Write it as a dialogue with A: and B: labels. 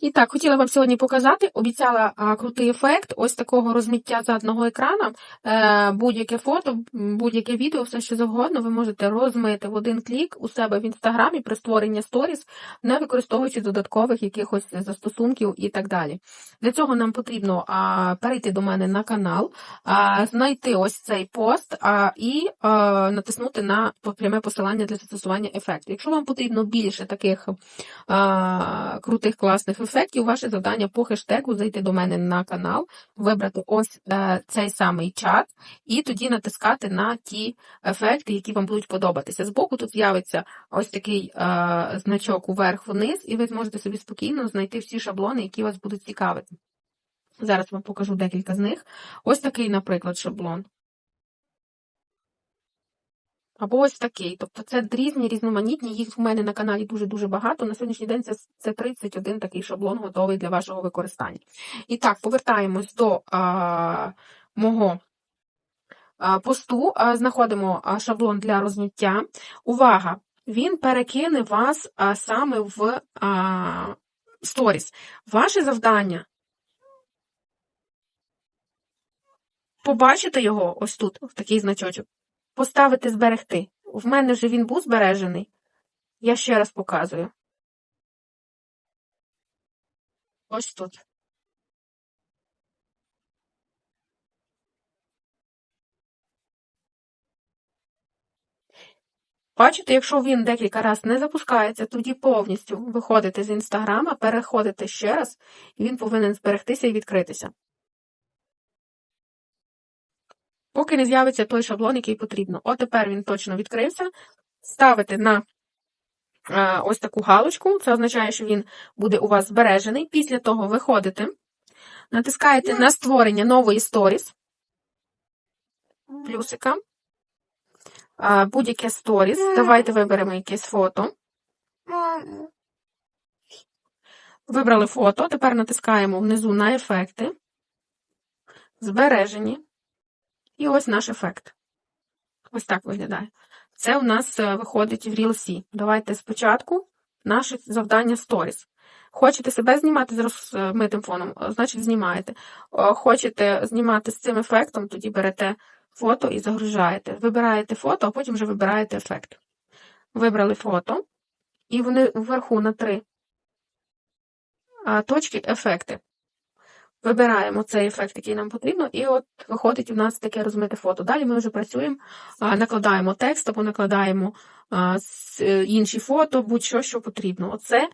A: І так, хотіла вам сьогодні показати, обіцяла а, крутий ефект ось такого розміття задного екрана. Е, будь-яке фото, будь-яке відео, все що завгодно, ви можете розмити в один клік у себе в інстаграмі при створенні сторіс, не використовуючи додаткових якихось застосунків і так далі. Для цього нам потрібно а, перейти до мене на канал, а, знайти ось цей пост а, і а, натиснути на пряме посилання для застосування ефекту. Якщо вам потрібно більше таких а, крутих класних ефектів, ваше завдання по хештегу зайти до мене на канал, вибрати ось е, цей самий чат, і тоді натискати на ті ефекти, які вам будуть подобатися. Збоку тут з'явиться ось такий е, значок уверх-вниз, і ви зможете собі спокійно знайти всі шаблони, які вас будуть цікавити. Зараз вам покажу декілька з них. Ось такий, наприклад, шаблон. Або ось такий. Тобто це різні, різноманітні, їх в мене на каналі дуже-дуже багато. На сьогоднішній день це, це 31 такий шаблон готовий для вашого використання. І так, повертаємось до а, мого а, посту, а, знаходимо шаблон для розміття. Увага! Він перекине вас а, саме в а, сторіс. Ваше завдання побачити його ось тут, в такий значочок поставити зберегти. В мене вже він був збережений. Я ще раз показую. Ось тут. Бачите, якщо він декілька разів не запускається, тоді повністю виходите з інстаграма, переходите ще раз, і він повинен зберегтися і відкритися. Поки не з'явиться той шаблон, який потрібно. От тепер він точно відкрився. Ставите на е, ось таку галочку, це означає, що він буде у вас збережений. Після того виходите, натискаєте на створення нової сторіс, плюсика, е, будь-яке сторіс. Давайте виберемо якесь фото. Вибрали фото, тепер натискаємо внизу на ефекти, збережені. І ось наш ефект. Ось так виглядає. Це у нас е, виходить в Reels. Давайте спочатку наше завдання Stories. Хочете себе знімати з розмитим фоном, значить знімаєте. Хочете знімати з цим ефектом, тоді берете фото і загружаєте. Вибираєте фото, а потім вже вибираєте ефект. Вибрали фото, і вони вверху на три точки ефекти. Вибираємо цей ефект, який нам потрібно, і от виходить у нас таке розмите фото. Далі ми вже працюємо, накладаємо текст або накладаємо інші фото, будь-що, що потрібно. Оце